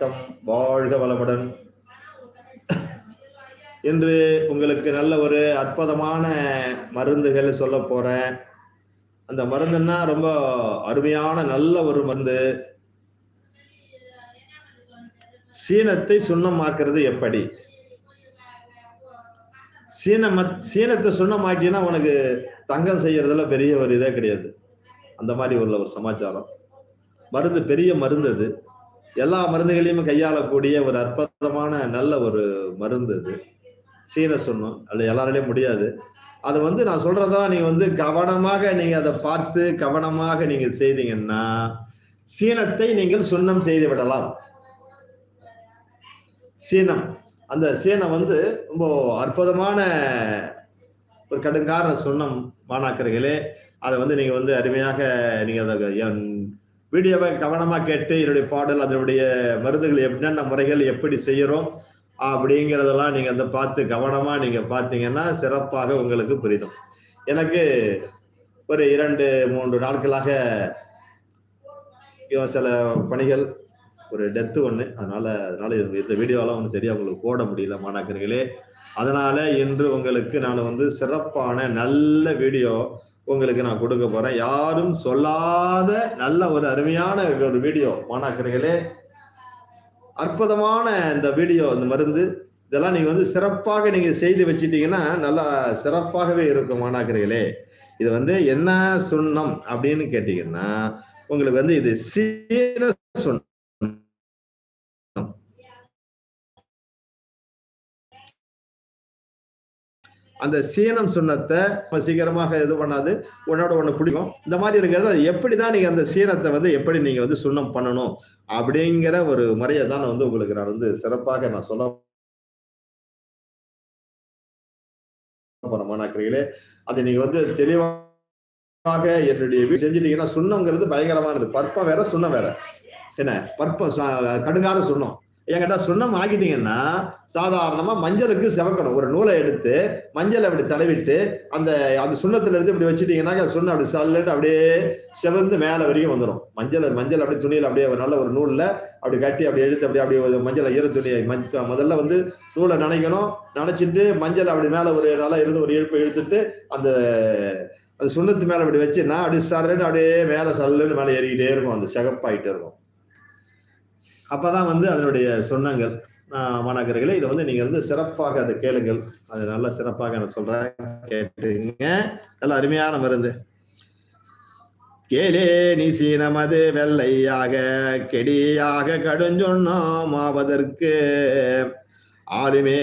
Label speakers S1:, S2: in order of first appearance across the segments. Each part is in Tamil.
S1: வணக்கம். வாழ்க வளமுடன். இன்று உங்களுக்கு நல்ல ஒரு அற்புதமான மருந்துகள் சொல்ல போறேன். அந்த மருந்துன்னா ரொம்ப அருமையான நல்ல ஒரு மருந்து. சீனத்தை சுண்ணமாக்குறது எப்படி? சீன மத் சீனத்தை சுண்ணமாக்கினா உனக்கு தங்கம் செய்யறதுல பெரிய ஒரு இதே கிடையாது. அந்த மாதிரி உள்ள ஒரு சமாச்சாரம். மருந்து பெரிய மருந்து அது. எல்லா மருந்துகளையும் கையாளக்கூடிய ஒரு அற்புதமான நல்ல ஒரு மருந்து அது சீன சொன்னோம் அது எல்லாராலையும் முடியாது. அது வந்து நான் சொல்றதெல்லாம் நீங்க வந்து கவனமாக நீங்க அதை பார்த்து கவனமாக நீங்க செய்தீங்கன்னா சீனத்தை நீங்கள் சுண்ணம் செய்து விடலாம். சீனம். அந்த சீனம் வந்து ரொம்ப அற்புதமான ஒரு கடுங்கார சுண்ணம் மாணாக்கர்களே அதை வந்து நீங்க வந்து அருமையாக நீங்க அதை என் வீடியோவை கவனமாக கேட்டு என்னுடைய பாடல் அதனுடைய மருந்துகள் என்னென்ன முறைகள் எப்படி செய்கிறோம் அப்படிங்கிறதெல்லாம் நீங்கள் அந்த பார்த்து கவனமாக நீங்கள் பார்த்தீங்கன்னா சிறப்பாக உங்களுக்கு புரியும். எனக்கு ஒரு இரண்டு மூன்று நாட்களாக சில பணிகள் ஒரு டெத்து ஒன்று அதனால் அதனால் இந்த வீடியோலாம் ஒன்று சரியாக உங்களுக்கு போட முடியல மாணாக்கர்களே. அதனால் இன்று உங்களுக்கு நான் வந்து சிறப்பான நல்ல வீடியோ உங்களுக்கு நான் கொடுக்க போறேன். யாரும் சொல்லாத நல்ல ஒரு அருமையான ஒரு வீடியோ. மாணாக்கர்களே அற்புதமான இந்த வீடியோ இந்த மருந்து. இதெல்லாம் நீங்க வந்து சிறப்பாக நீங்க செய்து வச்சிட்டீங்கன்னா நல்லா சிறப்பாகவே இருக்கும் மாணாக்கர்களே. இது வந்து என்ன சுண்ணம் அப்படின்னு கேட்டீங்கன்னா உங்களுக்கு வந்து இது சீன சுண்ணம். அந்த சீனம் சுண்ணத்தை சீக்கிரமாக இது பண்ணாது உன்னோட ஒன்று பிடிக்கும். இந்த மாதிரி இருக்கிறது அது எப்படி தான் நீங்கள் அந்த சீனத்தை வந்து எப்படி நீங்கள் வந்து சுண்ணம் பண்ணணும் அப்படிங்கிற ஒரு முறையை தான் நான் வந்து உங்களுக்கு நான் வந்து சிறப்பாக நான் சொல்ல மாணாக்கர்களே அதை நீங்கள் வந்து தெளிவாக என்னுடைய வீடு செஞ்சிட்டீங்கன்னா சுண்ணங்கிறது பயங்கரமானது. பற்பம் வேற சுண்ணம் வேற. என்ன? பற்பம் கடுங்கார சுண்ணம். என்கிட்ட சுண்ணம் ஆக்கிட்டீங்கன்னா சாதாரணமாக மஞ்சளுக்கு செவக்கணும். ஒரு நூலை எடுத்து மஞ்சள் அப்படி தடவிட்டு அந்த அந்த சுண்ணத்தில் எடுத்து இப்படி வச்சுட்டீங்கன்னா சுண்ணம் அப்படி சல்லுன்னு அப்படியே செவந்து மேலே வரைக்கும் வந்துடும் மஞ்சள் மஞ்சள் அப்படியே துணியில் அப்படியே நல்ல ஒரு நூலில் அப்படி கட்டி அப்படி எடுத்து அப்படியே அப்படியே மஞ்சள் ஈர துணியை முதல்ல வந்து நூலை நனைக்கணும். நனைச்சிட்டு மஞ்சள் அப்படி மேலே ஒரு நல்லா இருந்து ஒரு இழுப்பு இழுத்துட்டு அந்த அந்த சுண்ணத்து மேலே அப்படி வச்சுன்னா அப்படி சல்லுன்னு அப்படியே மேலே சல்லுன்னு மேலே ஏறிக்கிட்டே இருக்கும். அந்த சிகப்பாயிட்டே இருக்கும். அப்போதான் வந்து அதனுடைய சொன்னங்கள் மாணாக்கர்களே இதை வந்து நீங்க வந்து சிறப்பாக அதை கேளுங்கள். அது நல்ல சிறப்பாக நான் சொல்றேன் கேட்டுங்க. நல்ல அருமையான மருந்து. கேளே நீ சீனமது வெள்ளையாக கெடியாக கடுஞ்சொன்னோம் ஆவதற்கு. ஆளுமே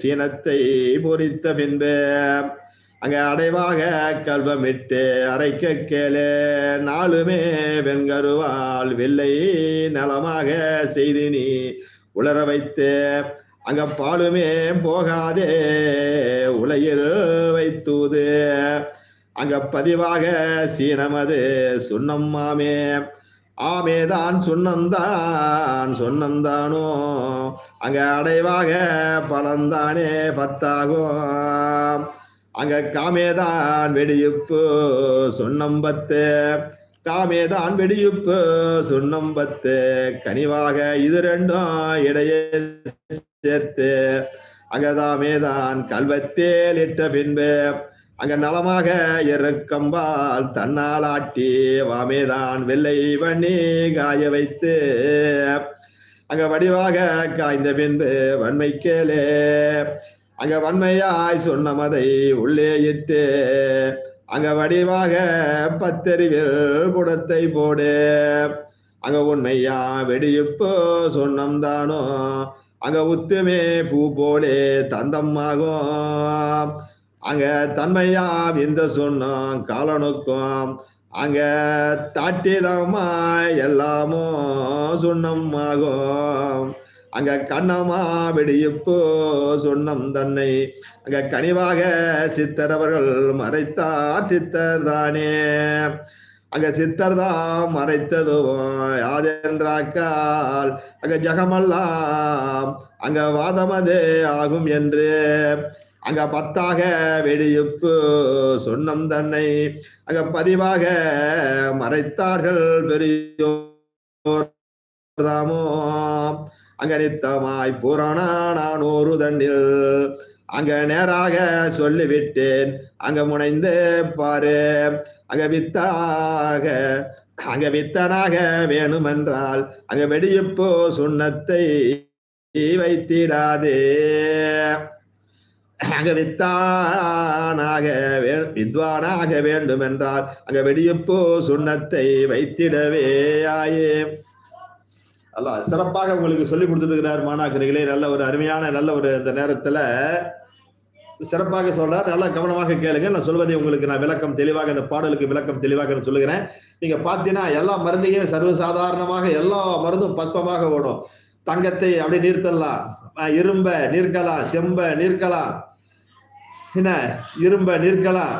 S1: சீனத்தை பொறித்த பின்பு அங்கே அடைவாக கல்வமிட்டு அரைக்க கேளு. நாளுமே வெண்கருவால் வெள்ளை நலமாக செய்து நீ உலர வைத்து அங்க பாலுமே போகாதே உலையில் வைத்தூது. அங்க பதிவாக சீனமது சுண்ணம்மாமே ஆமேதான் சுண்ணந்தான் சொன்னந்தானோ அங்க அடைவாக பலந்தானே பத்தாகும். அங்க காமேதான் வெடியுப்பு சுண்ணம்பத்து. காமேதான் வெடியுப்பு சுண்ணம்பத்து. கனிவாக இது ரெண்டும் இடையே சேர்த்து. அங்கதாமேதான் கல்வத்தேல் இட்ட பின்பு அங்க நலமாக இறக்கம்பால் தன்னால் ஆட்டி வாமேதான் வெள்ளை வண்ணி காய வைத்து. அங்க வடிவாக காய்ந்த பின்பு வன்மை கேளே அங்க வன்மையாய் சொன்னமதை உள்ளே இட்டு அங்க வடிவாக பத்தறிவில் குடத்தை போடு. அங்க உண்மையா வெடியுப்போ சொன்னம் தானோ? அங்க உத்துமே பூ போலே தந்தம்மாகும் அங்க தன்மையா இந்த சொன்னோம் காலனுக்கும். அங்க தாட்டிதமா எல்லாமோ சொன்னம்மாகும் அங்க கண்ணமா வெடியுப்போ சொன்னம் தன்னை. அங்க கனிவாக சித்தர் அவர்கள் மறைத்தார் சித்தர் தானே. அங்க சித்தர் தான் மறைத்ததும் யாதென்றாக்கால் அங்க ஜகமெல்லாம் அங்க வாதமதே ஆகும் என்று. அங்க பத்தாக வெடியுப்பு சொன்னம் தன்னை. அங்க பதிவாக மறைத்தார்கள் பெரியோர் தாமோ. அங்கனித்தமாய் நித்தமாய் புராண நானூறு தண்டில் அங்க நேராக சொல்லிவிட்டேன். அங்க முனைந்து பாரு. அங்க வித்தாக அங்க வித்தனாக வேணுமென்றால் அங்க வெடியப்போ சுண்ணத்தை வைத்திடாதே. அங்க வித்தானாக வே வித்வானாக வேண்டுமென்றால் அங்க வெடியப்போ சுண்ணத்தை வைத்திடவே ஆயே. நல்லா சிறப்பாக உங்களுக்கு சொல்லி கொடுத்துருக்கிறார் மாணாக்கர்களே. நல்ல ஒரு அருமையான நல்ல ஒரு இந்த நேரத்தில் சிறப்பாக சொல்றார். நல்லா கவனமாக கேளுங்க. நான் சொல்வதை உங்களுக்கு நான் விளக்கம் தெளிவாக இந்த பாடலுக்கு விளக்கம் தெளிவாக நான் சொல்லுகிறேன். நீங்க பார்த்தீங்கன்னா எல்லா மருந்தையும் சர்வசாதாரணமாக எல்லா மருந்தும் பஸ்பமாக ஓடும். தங்கத்தை அப்படி நீர்த்தலாம் இரும்ப நீர்க்கலாம் செம்ப நீர்க்கலாம். என்ன? இரும்ப நீர்க்கலாம்.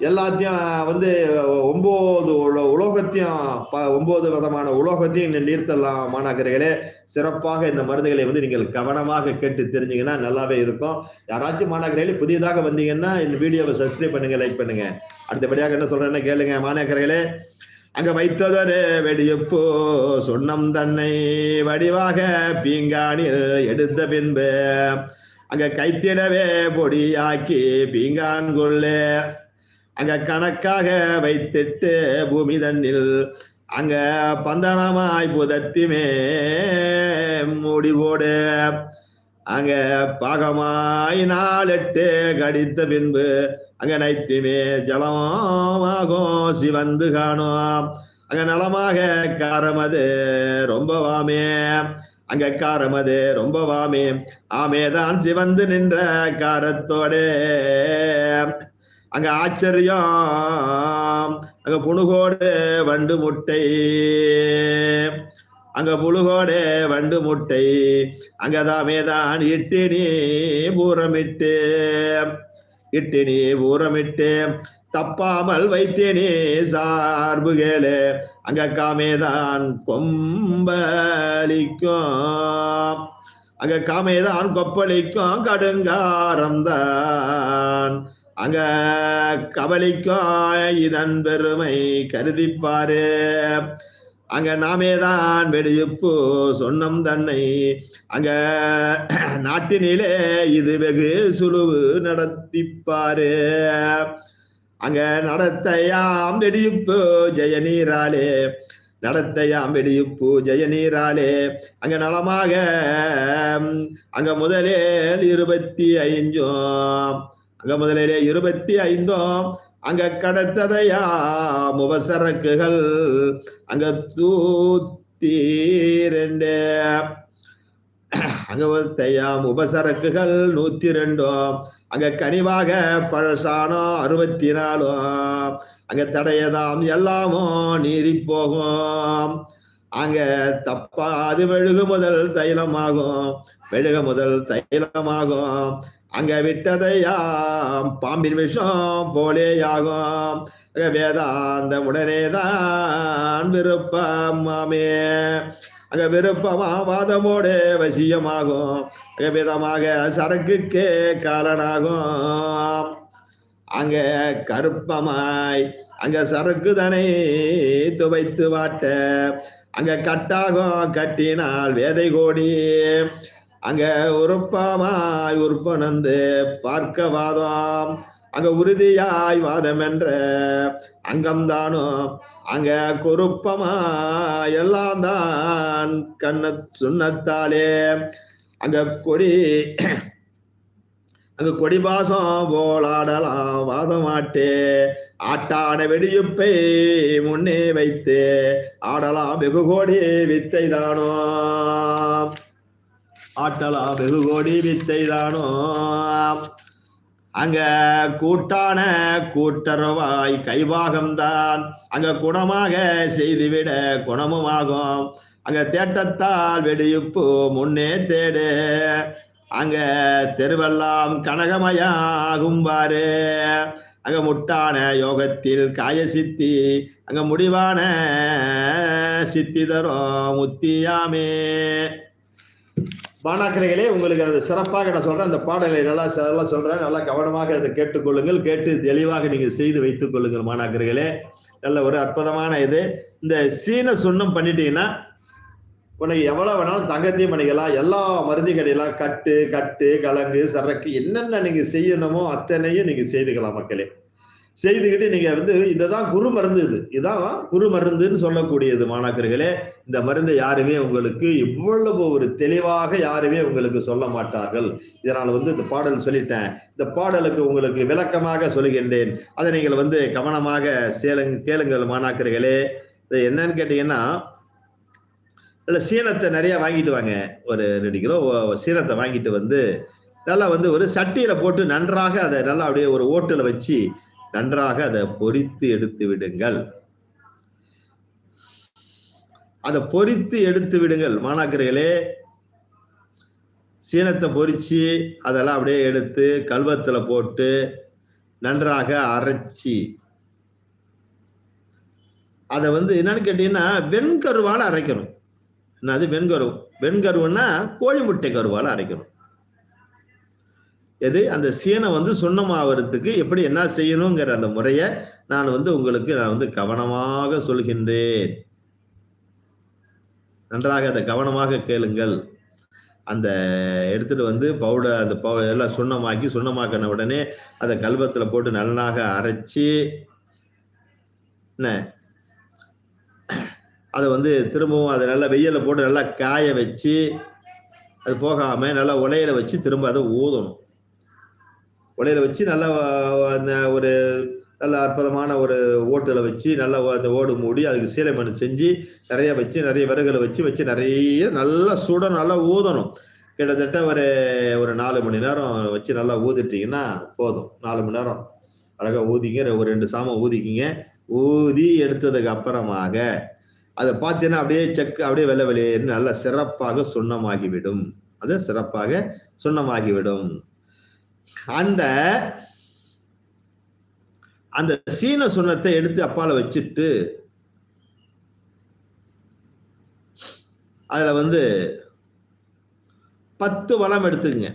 S1: எல்லாத்தையும் வந்து ஒம்பது உலோகத்தையும் ப- ஒன்பது விதமான உலோகத்தையும் நீர்த்தலாம் மாணாக்கர்களே. சிறப்பாக இந்த மருந்துகளை வந்து நீங்கள் கவனமாக கேட்டு தெரிஞ்சிங்கன்னா நல்லாவே இருக்கும். யாராச்சும் மாணாக்கர்களே புதியதாக வந்தீங்கன்னா இந்த வீடியோவை சப்ஸ்கிரைப் பண்ணுங்கள் லைக் பண்ணுங்கள் அடுத்தபடியாக என்ன சொல்கிறேன்னா கேளுங்க மாணாக்கர்களே. அங்க வைத்ததொரு வெடியப்போ சொன்னம் தன்னை வடிவாக பீங்கானில் எடுத்த பின்பு அங்க கைத்திடவே பொடியாக்கி பீங்கான் கொள்ளே அங்க கணக்காக வைத்திட்டு பூமி தண்ணில் அங்க பந்தனமாய் புதத்திமே முடிவோடு அங்க பாகமாய் நாளெட்டு கடித்த பின்பு அங்க நைத்திமே ஜலமாகும் சிவந்து காணும். அங்க நலமாக காரமது ரொம்பவாமே. அங்க காரமது ரொம்பவாமே. ஆமேதான் சிவந்து நின்ற காரத்தோடு. அங்க ஆச்சரியம். அங்க புணுகோடு வண்டு முட்டை அங்க புழுகோடு வண்டு முட்டை அங்கதாமேதான் இட்டு நீ பூரமிட்டு. இட்டு நீ பூரமிட்டு. தப்பாமல் வைத்தேனே சார்பு கேளு. அங்க காமேதான் கொம்பளிக்கும். அங்க காமேதான் கொப்பளிக்கும். கடுங்காரம்தான் அங்க கபலிக்கும் இதன் பெருமை கருதிப்பாரு. அங்க நாமேதான் வெடியுப்பு சொன்னம் தன்னை. அங்க நாட்டினிலே இது வெகு சுழுவு நடத்திப்பாரு. அங்க நடத்தையாம் வெடியுப்பு ஜெயநீராலே நடத்தையாம் வெடியுப்பு ஜெயநீராலே அங்க நலமாக அங்க முதலே இருபத்தி ஐந்தும் அங்க முதலிலே இருபத்தி ஐந்தும் அங்க கடத்ததையா முபசரக்குகள் அங்க தூத்தி ரெண்டு அங்க ஒத்தையாம் உபசரக்குகள் நூத்தி ரெண்டும் அங்க கனிவாக பழசானம் அறுபத்தி நாலும். அங்க தடையதாம் எல்லாமும் நீறி போகும். அங்க தப்பாது மெழுகு முதல் தைலமாகும். மெழுகு முதல் தைலமாகும். அங்க விட்டதையாம் பாம்பின் விஷம் போலேயாகும். அங்க வேதாந்த உடனேதான் விருப்பமாமே அங்க விருப்பமா வாதமோட வசியமாகும். அங்க விதமாக சரக்குக்கே காலனாகும். அங்க கருப்பமாய் அங்க சரக்கு தனை துவைத்து வாட்ட. அங்க கட்டாகம் கட்டினால் வேதை கோடி. அங்க உறுப்பமாய் உறுப்பனந்து பார்க்க வாதம் அங்க உறுதியாய் வாதம் என்ற அங்கம்தானும் அங்க குறுப்பமா எல்லாம் தான் கண்ண சுண்ணத்தாலே. அங்க கொடி அங்க கொடி பாசம் போலாடலாம் வாதமாட்டே. ஆட்டான வெடியுப்பை முன்னே வைத்து. ஆடலாம் வெகு கோடி வித்தை தானோ ஆட்டலாம் வெகு கோடி வித்தை தானோ அங்க கூட்டான கூட்டரவாய் கைவாகம்தான். அங்க குணமாக செய்துவிட குணமுமாகும். அங்க தேட்டத்தால் வெடியுப்பு முன்னே தேடு. அங்க தெருவெல்லாம் கனகமயாகும்பாரு அங்க முட்டான யோகத்தில் காய சித்தி. அங்க முடிவான சித்தி தரும் முத்தியாமே மாணாக்கரைகளே உங்களுக்கு அது சிறப்பாக நான் சொல்றேன். அந்த பாடலை நல்லா நல்லா சொல்றேன். நல்லா கவனமாக அதை கேட்டுக்கொள்ளுங்கள். கேட்டு தெளிவாக நீங்கள் செய்து வைத்துக் கொள்ளுங்கள் மாணாக்கர்களே நல்ல ஒரு அற்புதமான இது. இந்த சீன சுண்ணம் பண்ணிட்டீங்கன்னா உனக்கு எவ்வளோ வேணாலும் தங்கத்தையும் பண்ணிக்கலாம். எல்லா மருந்து கடையெல்லாம் கட்டு கட்டு கலங்கு சரக்கு என்னென்ன நீங்கள் செய்யணுமோ அத்தனையும் நீங்கள் செய்துக்கலாம் மக்களே. செய்துக்கிட்டு நீங்க வந்து இதுதான் குரு மருந்து இது. இதான் குரு மருந்துன்னு சொல்லக்கூடியது மாணாக்கர்களே. இந்த மருந்தை யாருமே உங்களுக்கு இவ்வளவு ஒரு தெளிவாக யாருமே உங்களுக்கு சொல்ல மாட்டார்கள். இதனால் வந்து இந்த பாடல் சொல்லிட்டேன். இந்த பாடலுக்கு உங்களுக்கு விளக்கமாக சொல்லுகின்றேன். அதை நீங்கள் வந்து கவனமாக சேலுங்க கேளுங்கள் மாணாக்கர்களே. இது என்னன்னு கேட்டீங்கன்னா இல்லை சீனத்தை நிறைய வாங்கிட்டு வாங்க. ஒரு ரெண்டு கிலோ சீனத்தை வாங்கிட்டு வந்து நல்லா வந்து ஒரு சட்டியில் போட்டு நன்றாக அதை நல்லா அப்படியே ஒரு ஓட்டில் வச்சு நன்றாக அதை பொரித்து எடுத்து விடுங்கள். அதை பொரித்து எடுத்து விடுங்கள். மாணாக்கர்களே சீனத்தை பொறிச்சு அதெல்லாம் அப்படியே எடுத்து கல்வத்தில் போட்டு நன்றாக அரைச்சி. அதை வந்து என்னன்னு கேட்டீங்கன்னா வெண்கருவால் அரைக்கணும். என்னது? வெண்கரு. வெண்கருவுன்னா கோழி முட்டை கருவால் அரைக்கணும். எது? அந்த சீனை வந்து சுண்ணமாகறதுக்கு எப்படி என்ன செய்யணுங்கிற அந்த முறையை நான் வந்து உங்களுக்கு நான் வந்து கவனமாக சொல்கின்றேன். நன்றாக அதை கவனமாக கேளுங்கள். அந்த எடுத்துட்டு வந்து பவுடர் அந்த பவு எல்லாம் சுண்ணமாக்கி சுண்ணமாக்கின உடனே அதை கல்வத்தில் போட்டு நல்லாக அரைச்சி என்ன? அதை வந்து திரும்பவும் அதை நல்லா வெயிலில் போட்டு நல்லா காய வச்சு அது போகாமல் நல்லா உலையில வச்சு திரும்ப அதை ஊதணும். உலையில வச்சு நல்லா அந்த ஒரு நல்ல அற்புதமான ஒரு ஓட்டில் வச்சு நல்லா அந்த ஓடு மூடி அதுக்கு சீலை மண் செஞ்சு நிறைய வச்சு நிறைய விறகுகளை வச்சு வச்சு நிறைய நல்லா சுடணும் நல்லா ஊதணும். கிட்டத்தட்ட ஒரு ஒரு நாலு மணி நேரம் வச்சு நல்லா ஊதிட்டிங்கன்னா போதும். நாலு மணி நேரம் அழகாக ஊதிங்க ஒரு ரெண்டு சாமம் ஊதிக்கிங்க. ஊதி எடுத்ததுக்கு அப்புறமாக அதை பார்த்தீங்கன்னா அப்படியே செக் அப்படியே வெள்ளை வெளியேன்னு நல்லா சிறப்பாக சுண்ணமாகிவிடும். அது சிறப்பாக சுண்ணமாகிவிடும். அந்த அந்த சீன சுண்ணத்தை எடுத்து அப்பால வச்சுட்டு அதுல வந்து பத்து வளம் எடுத்துங்க.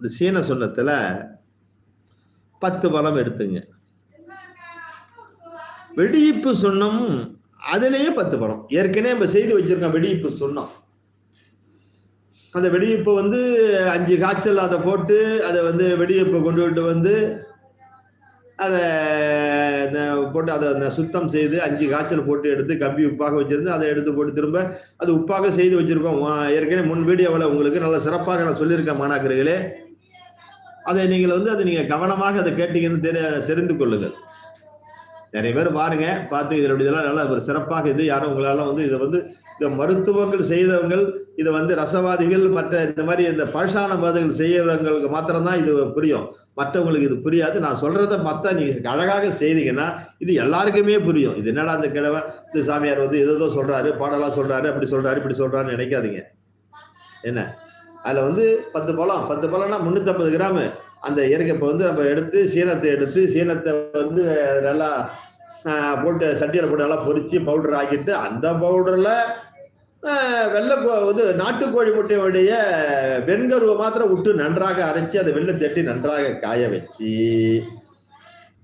S1: இந்த சீன சுண்ணத்துல பத்து வளம் எடுத்துங்க. வெடிப்பு சுண்ணம் அதுலேயே பத்து படம் ஏற்கனவே நம்ம செய்து வச்சிருக்கோம் வெடிப்பு சொன்னோம் அந்த வெடியப்பை வந்து அஞ்சு காய்ச்சல் அதை போட்டு அதை வந்து வெடியப்பை கொண்டு விட்டு வந்து அதை போட்டு அதை சுத்தம் செய்து அஞ்சு காய்ச்சல் போட்டு எடுத்து கம்பி உப்பாக வச்சுருந்து அதை எடுத்து போட்டு திரும்ப அது உப்பாக செய்து வச்சிருக்கோம். ஏற்கனவே முன் வீடியோவில் உங்களுக்கு நல்ல சிறப்பாக நான் சொல்லியிருக்கேன் மாணாக்கர்களே. அதை நீங்கள் வந்து அதை நீங்கள் கவனமாக அதை கேட்டீங்கன்னு தெரி தெரிந்து கொள்ளுங்கள். நிறைய பேர் பாருங்கள் பார்த்து இதனுடைய இதெல்லாம் நல்லா ஒரு சிறப்பாக இது. யாரும் உங்களால வந்து இதை வந்து இந்த மருத்துவங்கள் செய்தவங்கள் இதை வந்து ரசவாதிகள் மற்ற இந்த மாதிரி இந்த பழசானவாதிகள் செய்யறவங்களுக்கு மாத்திரம்தான் இது புரியும். மற்றவங்களுக்கு இது புரியாது. நான் சொல்றத மற்ற நீங்க அழகாக செய்தீங்கன்னா இது எல்லாருக்குமே புரியும். இது என்னடா அந்த கிழவன்? இந்த சாமியார் வந்து எதோ சொல்றாரு பாடலாம் சொல்றாரு அப்படி சொல்றாரு இப்படி சொல்றாருன்னு நினைக்காதீங்க. என்ன? அதுல வந்து பத்து பழம். பத்து பழம்னா முன்னூத்தி கிராம். அந்த இயற்கை இப்போ வந்து நம்ம எடுத்து சீனத்தை எடுத்து சீனத்தை வந்து நல்லா போட்டு சட்டியில் போட்டு நல்லா பொறிச்சு பவுடர் ஆக்கிட்டு அந்த பவுடரில் வெள்ளை இது நாட்டுக்கோழி முட்டையுடைய வெண்கருவை மாத்திரம் விட்டு நன்றாக அரைச்சி அதை வெள்ளை தட்டி நன்றாக காய வச்சு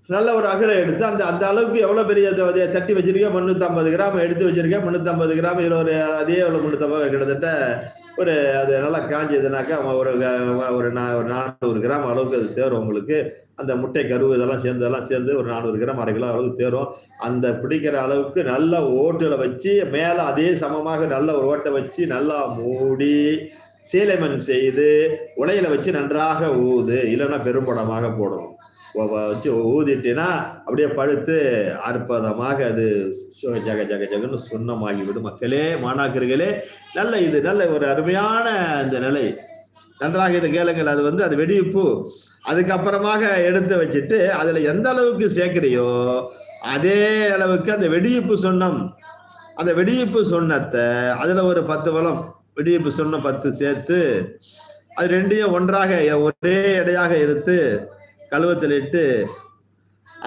S1: நல்ல ஒரு அகலை எடுத்து அந்த அந்த அளவுக்கு எவ்வளோ பெரிய தட்டி வச்சிருக்கேன் முந்நூற்றம்பது கிராம் எடுத்து வச்சிருக்கேன் முந்நூற்றம்பது கிராம் இதில் ஒரு அதே எவ்வளோ முந்நூற்றம்பது கிட்டத்தட்ட ஒரு அது நல்லா காஞ்சதுனாக்கா ஒரு ஒரு ஒரு நானூறு கிராம் அளவுக்கு அது தேரும் உங்களுக்கு. அந்த முட்டை கருவு இதெல்லாம் சேர்ந்து எல்லாம் சேர்ந்து ஒரு நானூறு கிராம் அரை கிலோ அளவுக்கு தேரும். அந்த பிடிக்கிற அளவுக்கு நல்லா ஓட்டில் வச்சு மேலே அதே சமமாக நல்ல ஒரு ஓட்டை வச்சு நல்லா மூடி சீலைமன் செய்து உலையில வச்சு நன்றாக ஊது இல்லைன்னா பெரும்படமாக போடணும் வச்சு ஊதிட்டினா அப்படியே படுத்து அற்புதமாக அது ஜக ஜக ஜகன்னு சுண்ணமாகிவிடும். மக்களே மாணாக்கர்களே நல்ல இது நல்ல ஒரு அருமையான அந்த நிலை. நன்றாக இதை கேளுங்கள். அது வந்து அது வெடிப்பு. அதுக்கப்புறமாக எடுத்து வச்சுட்டு அதில் எந்த அளவுக்கு சேர்க்கிறியோ அதே அளவுக்கு அந்த வெடிப்பு சொன்னம் அந்த வெடிப்பு சொன்னத்தை அதில் ஒரு பத்து வளம் வெடிப்பு சொன்ன பத்து சேர்த்து அது ரெண்டையும் ஒன்றாக ஒரே எடையாக இருத்து கழுவத்தில் இட்டு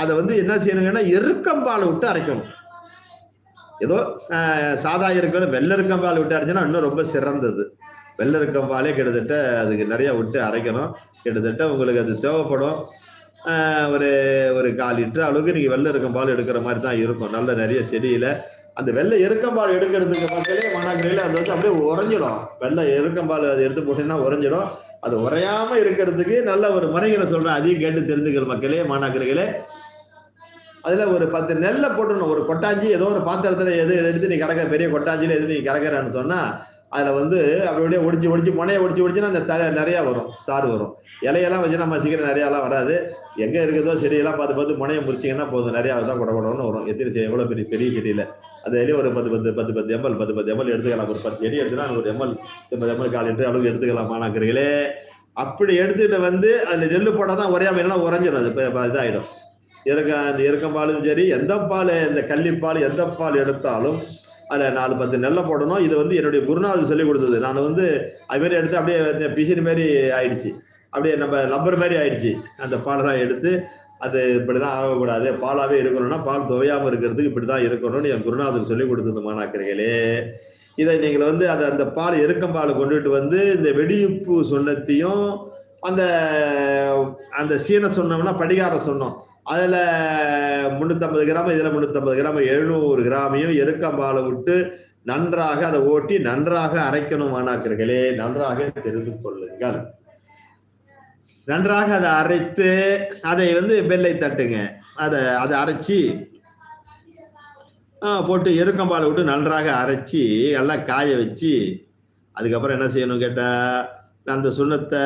S1: அதை வந்து என்ன செய்யணுங்கன்னா எருக்கம்பால் விட்டு அரைக்கணும். ஏதோ சாதா இருக்கணும் வெள்ளருக்கம்பால் விட்டு அரைச்சோன்னா இன்னும் ரொம்ப சிறந்தது. வெள்ளருக்கம்பாலே கிட்டத்தட்ட அதுக்கு நிறைய விட்டு அரைக்கணும். கிட்டத்தட்ட உங்களுக்கு அது தேவைப்படும். ஒரு ஒரு கால் லிட்டர் அளவுக்கு நீங்கள் வெள்ளை இருக்கம்பால் எடுக்கிற மாதிரி தான் இருக்கும். நல்ல நிறைய செடியில் அந்த வெள்ளை எருக்கம்பால் எடுக்கிறதுக்கு மக்களே மாணாக்கர்களே அது வந்து அப்படியே உறைஞ்சிடும். வெள்ளை எருக்கம்பால் அது எடுத்து போட்டிங்கன்னா உறைஞ்சிடும். அது உறையாம இருக்கிறதுக்கு நல்ல ஒரு முறைகளை சொல்றேன். அதையும் கேட்டு தெரிஞ்சுக்கிற மக்களே மாணாக்கர்களே. அதுல ஒரு பத்து நெல்லை போட்டுடணும். ஒரு கொட்டாஞ்சி ஏதோ ஒரு பாத்திரத்துல எது எடுத்து நீ கறக்க பெரிய கொட்டாஞ்சியில எது நீ கறக்கிறன்னு சொன்னா அதுல வந்து அப்படியே ஒடிச்சு ஒடிச்சு முனையை ஒடிச்சு ஒடிச்சுன்னா அந்த தலை நிறைய வரும் சாறு வரும். இலையெல்லாம் வச்சு நம்ம சீக்கிரம் நிறையாலாம் வராது. எங்க இருக்குதோ செடியெல்லாம் பார்த்து பார்த்து முனையை முறிச்சிங்கன்னா போதும். நிறையா தான் குட வரும். எத்தனை செடி எவ்வளோ பெரிய பெரிய செடியில். அதுலேயே ஒரு பத்து பத்து பத்து பத்து எம்எல் பத்து பத்து எம்எல் எடுத்துக்கலாம். ஒரு பத்து செடி எடுத்துனா ஒரு எம்எல் பத்து எம்எல் கால் லிட்டர் அளவுக்கு எடுத்துக்கலாம் மாணாக்கர்களே அப்படி எடுத்துக்கிட்டு வந்து அதில் நெல் போட்டால் தான் உரையாம இல்லைன்னா உறைஞ்சிடும் அது இப்போ இதாகிடும் இருக்க அந்த எருக்கம்பாலும் சரி எந்த பால் இந்த கள்ளிப்பால் எந்த பால் எடுத்தாலும் அதில் நாலு பத்து நெல்லை போடணும். இது வந்து என்னுடைய குருநாதர் சொல்லி கொடுத்தது. நான் வந்து அதுமாரி எடுத்து அப்படியே பிசின் மாரி ஆயிடுச்சு. அப்படியே நம்ம லப்பர் மாதிரி ஆயிடுச்சு. அந்த பாலெல்லாம் எடுத்து அது இப்படி தான் ஆகக்கூடாது. பாலாகவே இருக்கணும்னா பால் துவையாமல் இருக்கிறதுக்கு இப்படி தான் இருக்கணும்னு என் குருநாதர் சொல்லி கொடுத்தது மாணாக்கர்களே. இதை நீங்கள் வந்து அதை அந்த பால் எருக்கம் பால் கொண்டுட்டு வந்து இந்த வெடியுப்பு சொன்னத்தையும் அந்த அந்த சீனை சொன்னோம்னா படிகாரம் சொன்னோம். அதில் முந்நூற்றம்பது கிராம் இதில் முந்நூற்றம்பது கிராம் எழுநூறு கிராமையும் எருக்கம்பாலை விட்டு நன்றாக அதை ஓட்டி நன்றாக அரைக்கணும் மாணாக்கர்களே. நன்றாக தெரிந்து கொள்ளுங்கள். நன்றாக அதை அரைத்து அதை வந்து வெள்ளை தட்டுங்க. அதை அதை அரைச்சி போட்டு எருக்கம்பாலை விட்டு நன்றாக அரைச்சி எல்லாம் காய வச்சு அதுக்கப்புறம் என்ன செய்யணும் கேட்டால் அந்த சுண்ணத்தை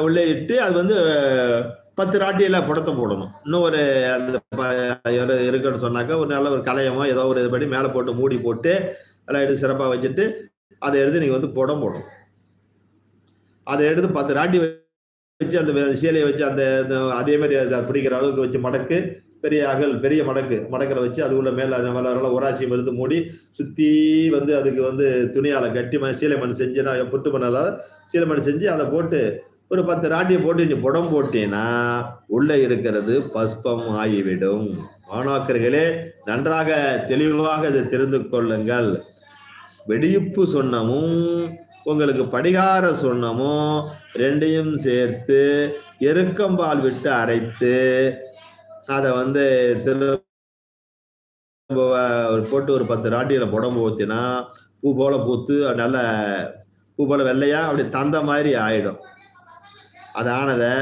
S1: உள்ளே இட்டு அது வந்து பத்து ராட்டியில் புடத்தை போடணும். இன்னும் ஒரு அந்த ப- இரு- இருக்குன்னு சொன்னாக்கா ஒரு நல்ல ஒரு கலையமோ ஏதோ ஒரு இதுபடி மேலே போட்டு மூடி போட்டு எல்லாம் எடுத்து சிறப்பாக வச்சுட்டு அதை எடுத்து நீங்கள் வந்து புடம் போடணும். அதை எடுத்து பத்து ராட்டி வச்சு அந்த சீலையை வச்சு அந்த அதே மாதிரி அதை பிடிக்கிற அளவுக்கு வச்சு மடக்கு பெரிய அகல் பெரிய மடக்கு மடக்கில் வச்சு அது உள்ள மேலே வளர ஒராசியம் எடுத்து மூடி சுற்றி வந்து அதுக்கு வந்து துணியால் கட்டி மண் சீலை மண் செஞ்சு நான் புட்டு மண்ணால் சீலை மண் செஞ்சு அதை போட்டு ஒரு பத்து ராட்டியை போட்டு நீ புடம் போட்டீங்கன்னா உள்ளே இருக்கிறது பஸ்பம் ஆகிவிடும். மாணாக்கர்களே நன்றாக தெளிவாக இதை தெரிந்து கொள்ளுங்கள். வெடியுப்பு சொன்னமும் உங்களுக்கு படிகார சொன்னமும் ரெண்டையும் சேர்த்து எருக்கம்பால் விட்டு அரைத்து அதை வந்து திரும்ப ஒரு போட்டு ஒரு பத்து ராட்டியில் புடம்பு ஊற்றினா பூ போல பூத்து நல்ல பூ போல வெள்ளையா அப்படி தந்த மாதிரி ஆயிடும். அது ஆனதை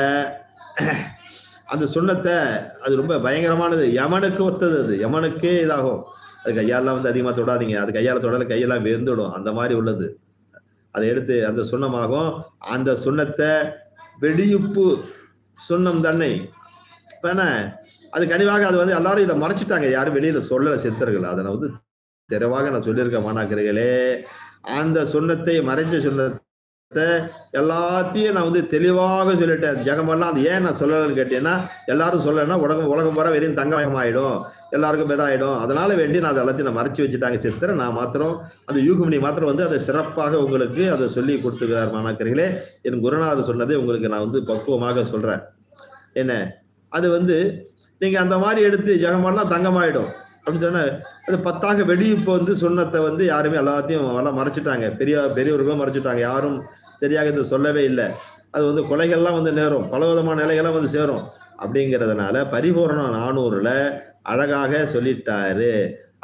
S1: அந்த சுண்ணத்தை அது ரொம்ப பயங்கரமானது. யமனுக்கு ஒத்தது அது. யமனுக்கே இதாகும். அது கையாலெலாம் வந்து அதிகமாக தொடாதீங்க. அது கையால் தொடல கையெல்லாம் வெந்துடும். அந்த மாதிரி உள்ளது. அதை எடுத்து அந்த சுண்ணமாகும். அந்த சுண்ணத்தை வெடியுப்பு சுண்ணம் தன்னை. இப்ப அது கனிவாக அது வந்து எல்லாரும் இதை மறைச்சிட்டாங்க. யாரும் வெளியில சொல்லலை சித்தர்கள். அதை நான் வந்து தெளிவாக நான் சொல்லியிருக்கேன் மாணாக்கர்களே. அந்த சுண்ணத்தை மறைச்ச சுண்ணத்தை எல்லாத்தையும் நான் வந்து தெளிவாக சொல்லிட்டேன். ஜெகமெல்லாம் அது ஏன் நான் சொல்லலைன்னு கேட்டேன்னா எல்லாரும் சொல்லலைன்னா உலகம் உலகம் பூரா வெறும் தங்கமயம் ஆயிடும் எல்லாருக்கும் இதாயிடும். அதனால வேண்டி நான் அதை எல்லாத்தையும் நான் மறைச்சு வச்சுட்டாங்க சித்திரை. நான் மாத்திரம் அந்த யூகமணி மாத்திரம் வந்து அதை சிறப்பாக உங்களுக்கு அதை சொல்லி கொடுத்துக்கிறார் மாணாக்கர்களே. என் குருநாதர் சொன்னதை உங்களுக்கு நான் வந்து பக்குவமாக சொல்றேன். என்ன? அது வந்து நீங்க அந்த மாதிரி எடுத்து ஜெகமெல்லாம் தங்கமாயிடும். அப்படின்னு சொன்ன அது பத்தாக இப்போ வந்து சொன்னத்தை வந்து யாருமே எல்லாத்தையும் எல்லாம் மறைச்சிட்டாங்க. பெரிய பெரியவர்களும் மறைச்சிட்டாங்க. யாரும் சரியாக இது சொல்லவே இல்லை. அது வந்து கொலைகள்லாம் வந்து நேரும். பல விதமான நிலைகள்லாம் வந்து சேரும். அப்படிங்கிறதுனால பரிபூரணம் நானூறில் அழகாக சொல்லிட்டாரு.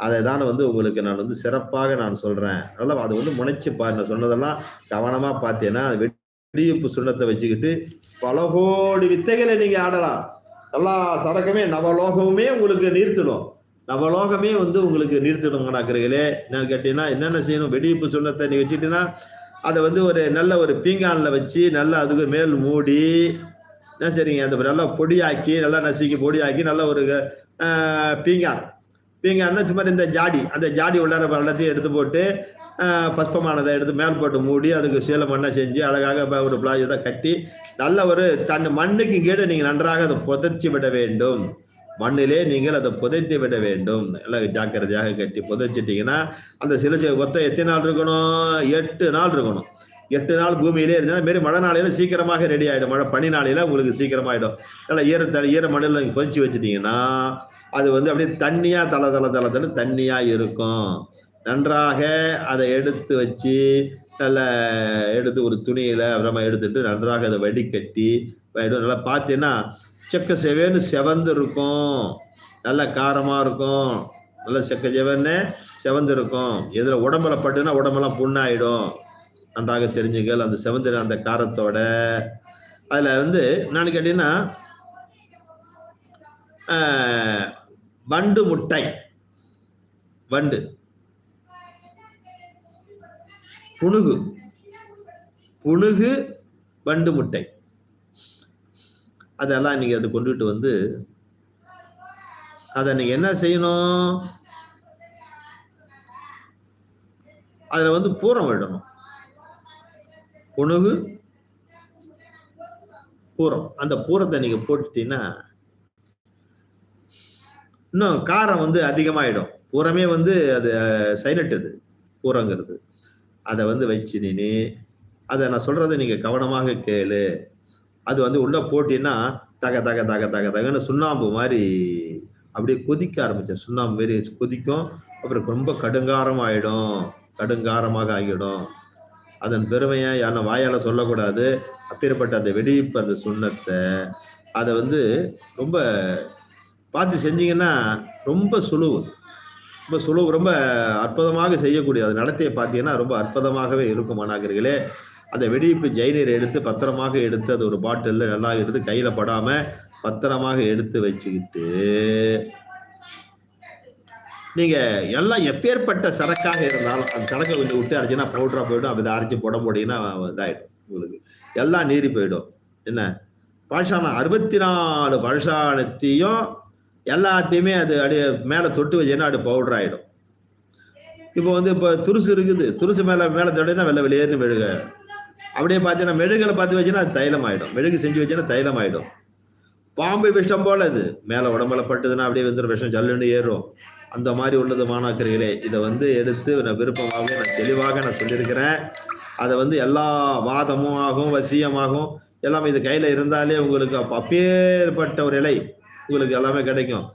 S1: அதை தான் வந்து உங்களுக்கு நான் வந்து சிறப்பாக நான் சொல்கிறேன் அதனால அதை வந்து முனைச்சு பாருங்க. சொன்னதெல்லாம் கவனமாக பார்த்தீங்கன்னா வெடியுப்பு சுண்ணத்தை வச்சுக்கிட்டு பல கோடி வித்தைகளை நீங்கள் ஆடலாம். எல்லா சரக்குமே நவலோகமுமே உங்களுக்கு நீர்த்திடும். நவலோகமே வந்து உங்களுக்கு நீர்த்திடும் கணக்கிறீங்களே நான் கேட்டீங்கன்னா என்னென்ன செய்யணும்? வெடிப்பு சுண்ணத்தை நீ வச்சுட்டீங்கன்னா அதை வந்து ஒரு நல்ல ஒரு பீங்கானில் வச்சு நல்லா அதுக்கு மேல் மூடி என்ன சரிங்க அந்த நல்லா பொடியாக்கி நல்லா நசுக்கி பொடியாக்கி நல்ல ஒரு பீங்கான் பீங்கான். பீங்கான்னா சும்மா இந்த ஜாடி. அந்த ஜாடி உள்ளார எல்லாத்தையும் எடுத்து போட்டு பஸ்பமானதை எடுத்து மேல் போட்டு மூடி அதுக்கு சீலை மண்ணை செஞ்சு அழகாக ஒரு பிளாஜ் இதை கட்டி நல்ல ஒரு தன் மண்ணுக்கு கீழே நீங்கள் நன்றாக அதை புதைச்சி விட வேண்டும். மண்ணிலே நீங்கள் அதை புதைத்து விட வேண்டும். எல்லாம் ஜாக்கிரதையாக கட்டி புதைச்சிட்டிங்கன்னா அந்த சிலை மொத்தம் எத்தனை நாள் இருக்கணும்? எட்டு நாள் இருக்கணும். எட்டு நாள் பூமியிலே இருந்தால் மாரி மழை நாளையில சீக்கிரமாக ரெடி ஆகிடும் மழை பனி நாளையில உங்களுக்கு சீக்கிரமாகிடும் நல்லா ஈர த ஈர மண்ணில் நீங்கள் பொதிச்சு வச்சிட்டிங்கன்னா அது வந்து அப்படியே தண்ணியாக தலை தலை தலை தலை தண்ணியாக இருக்கும். நன்றாக அதை எடுத்து வச்சு நல்லா எடுத்து ஒரு துணியில் அப்புறமா எடுத்துட்டு நன்றாக அதை வடிகட்டி நல்லா பார்த்தீங்கன்னா செக்க செவேன்னு செவந்து இருக்கும் நல்லா காரமாக இருக்கும். நல்ல செக்க செவன்னு செவந்து இருக்கும் இதில் உடம்புல பட்டுனா உடம்பெல்லாம் புண்ணாயிடும். நன்றாக தெரிஞ்சுங்கள் அந்த செவந்து அந்த காரத்தோட. அதில் வந்து நான் கேட்டீங்கன்னா வண்டு முட்டை. வண்டு. புணுகு. புணுகு வண்டு முட்டை. அதெல்லாம் நீங்க அதை கொண்டுட்டு வந்து அதை நீங்க என்ன செய்யணும்? அதுல வந்து பூரம் விடணும். உணவு பூரம். அந்த பூரத்தை நீங்க போட்டுட்டீங்கன்னா இன்னும் காரம் வந்து அதிகமாயிடும். பூரமே வந்து அது சைலண்ட் அது பூரங்கிறது. அதை வந்து வச்சு நீ அதை நான் சொல்றதை நீங்க கவனமாக கேளு. அது வந்து உள்ள போட்டின்னா தக தக தக தக தகன்னு சுண்ணாம்பு மாதிரி அப்படியே கொதிக்க ஆரம்பிச்சேன் சுண்ணாம்பு மாரி கொதிக்கும். அப்புறம் ரொம்ப கடுங்காரம் ஆகிடும் கடுங்காரமாக ஆகிடும். அதன் பெருமையை யாரும் வாயால் சொல்லக்கூடாது. அப்பேற்பட்ட அந்த வெடிப்பு அந்த சுண்ணத்தை அதை வந்து ரொம்ப பார்த்து செஞ்சீங்கன்னா ரொம்ப சுழுவு. ரொம்ப சுழுவு ரொம்ப அற்புதமாக செய்யக்கூடிய அது நடத்தையை பார்த்தீங்கன்னா ரொம்ப அற்புதமாகவே இருக்கும் மாணாக்கர்களே. அந்த வெடிப்பு ஜெயினீரை எடுத்து பத்திரமாக எடுத்து அது ஒரு பாட்டிலில் நல்லா எடுத்து கையில் படாமல் பத்திரமாக எடுத்து வச்சுக்கிட்டு நீங்கள் எல்லாம் எப்பேற்பட்ட சரக்காக இருந்தாலும் அந்த சரக்கை கொஞ்சம் விட்டு அரைச்சினா பவுடராக போயிடும் அப்படி அரைச்சி போட முடியும்னா இதாகிடும் உங்களுக்கு. எல்லாம் நீறி போயிடும். என்ன? பழசானம் அறுபத்தி நாலு பழசானத்தையும் எல்லாத்தையுமே அது அப்படியே மேலே தொட்டு வச்சேன்னா அது பவுடர் ஆகிடும் இப்போ வந்து இப்போ துருசு இருக்குது. துருசு மேலே மேலே தொடைனா வெளில வெளியேறுன்னு விழுக அப்படியே பார்த்தீங்கன்னா மெழுகில் பார்த்து வச்சுன்னா அது தைலம் ஆகிடும் மெழுகு செஞ்சு வச்சுன்னா தைலம் ஆகிடும் பாம்பு விஷம் போல இது. மேலே உடம்புல பட்டுதுன்னா அப்படியே வந்துடும் விஷம் ஜல்லுன்னு ஏறும். அந்த மாதிரி உள்ளது மாணாக்கர்களே இதை வந்து எடுத்து நான் விருப்பமாகவும் நான் தெளிவாக நான் சொல்லியிருக்கிறேன். அதை வந்து எல்லா வாதமும் ஆகும் வசியமாகும் எல்லாமே இது கையில் இருந்தாலே உங்களுக்கு அப்பேற்பட்ட ஒரு இலை உங்களுக்கு எல்லாமே கிடைக்கும்.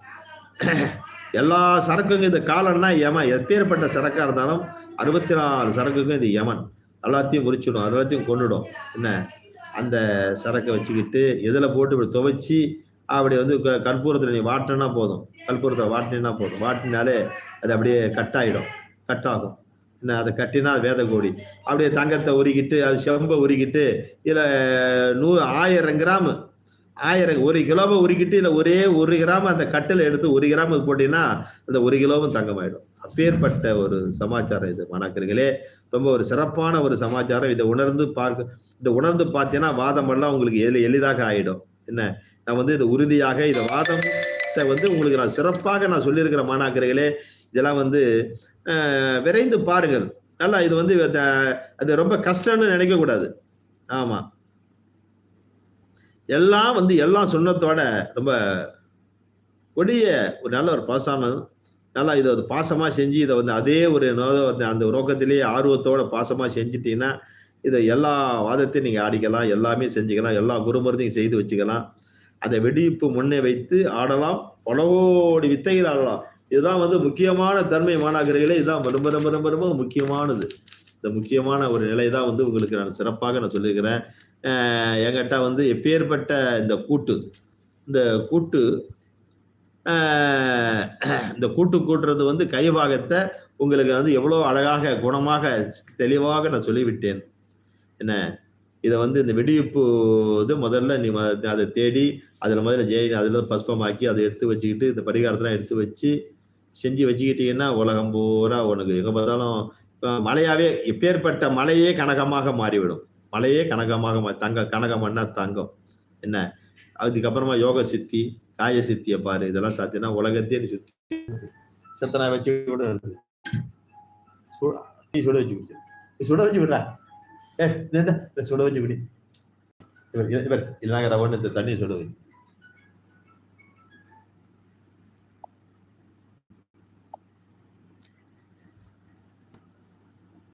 S1: எல்லா சரக்குக்கும் இந்த காலம்னா யமன். எப்பேற்பட்ட சரக்காக இருந்தாலும் அறுபத்தி நாலு சரக்குக்கும் இது யமன். எல்லாத்தையும் முறிச்சிடும் எல்லாத்தையும் கொண்டுடும் என்ன? அந்த சரக்கை வச்சுக்கிட்டு எதில் போட்டு இப்படி துவைச்சி அப்படி வந்து க- கற்பூரத்தில் நீ வாட்டினா போதும். கற்பூரத்தை வாட்டினா போதும். வாட்டினாலே அது அப்படியே கட் ஆகிடும் கட் ஆகும் என்ன? அதை கட்டினா அது வேத கோடி அப்படியே தங்கத்தை உருக்கிட்டு அது செம்பை உருக்கிட்டு இதில் நூ ஆயிரம் கிராம் ஆயிரம் ஒரு கிலோவை உருக்கிட்டு இல்லை ஒரே ஒரு கிராம் அந்த கட்டில் எடுத்து ஒரு கிராம் போட்டீங்கன்னா அந்த ஒரு கிலோவும் தங்கமாயிடும். அப்பேற்பட்ட ஒரு சமாச்சாரம் இது மணக்கர்களே. ரொம்ப ஒரு சிறப்பான ஒரு சமாச்சாரம். இதை உணர்ந்து பார்க்க இதை உணர்ந்து பார்த்தீங்கன்னா வாதமெல்லாம் உங்களுக்கு எளி எளிதாக ஆகிடும் என்ன? நான் வந்து இதை உறுதியாக இதை வாதத்தை வந்து உங்களுக்கு நான் சிறப்பாக நான் சொல்லியிருக்கிற மாணாக்கர்களே இதெல்லாம் வந்து விரைந்து பாருங்கள். நல்லா இது வந்து அது ரொம்ப கஷ்டம்னு நினைக்கக்கூடாது. ஆமாம் எல்லாம் வந்து எல்லாம் சொன்னத்தோட ரொம்ப கொடிய ஒரு நல்ல ஒரு பாசனம் நல்லா இதை வந்து பாசமாக செஞ்சு இதை வந்து அதே ஒரு நோ- அந்த நோக்கத்திலேயே ஆர்வத்தோட பாசமாக செஞ்சிட்டீங்கன்னா இதை எல்லா வாதத்தையும் நீங்கள் ஆடிக்கலாம் எல்லாமே செஞ்சுக்கலாம் எல்லா குருமருந்தையும் செய்து வச்சுக்கலாம். அதை வெடிப்பு முன்னே வைத்து ஆடலாம் பல கோடி வித்தைகள் ஆடலாம். இதுதான் வந்து முக்கியமான தன்மை மாணாக்கர்களே இதுதான் ரொம்ப ரொம்ப ரொம்ப ரொம்ப முக்கியமானது. இந்த முக்கியமான ஒரு நிலை தான் வந்து உங்களுக்கு நான் சிறப்பாக நான் சொல்லியிருக்கிறேன். என்கிட்ட வந்து எப்பேற்பட்ட இந்த கூட்டு இந்த கூட்டு இந்த கூட்டு கூட்டுறது வந்து கைபாகத்தை உங்களுக்கு வந்து எவ்வளோ அழகாக குணமாக தெளிவாக நான் சொல்லிவிட்டேன். என்ன? இதை வந்து இந்த வெடிப்பு இது முதல்ல நீ அதை தேடி அதில் முதல்ல ஜெய் அதில் பஸ்பமாக்கி அதை எடுத்து வச்சுக்கிட்டு இந்த படிகாரத்தெல்லாம் எடுத்து வச்சு செஞ்சு வச்சுக்கிட்டீங்கன்னா உலகம் பூரா உனக்கு எங்கே பார்த்தாலும் மழையாகவே மலையாவே எப்பேற்பட்ட மலையே கனகமாக மாறிவிடும். மலையே கனகமாக தங்க கனகமன்னா தங்கம். என்ன? அதுக்கப்புறமா யோக சித்தி காய சித்தியை பாரு. இதெல்லாம் சாத்தினா உலகத்தையே நீ சுத்தி சத்தனா வச்சு கூட இருக்குது சுட வச்சு குடிச்சு நீ சுட வச்சு விடுறா ஏ சுட வச்சு விடு இவர் இவர் இல்லைனாங்க ரவன் இந்த தண்ணியை சுட வை.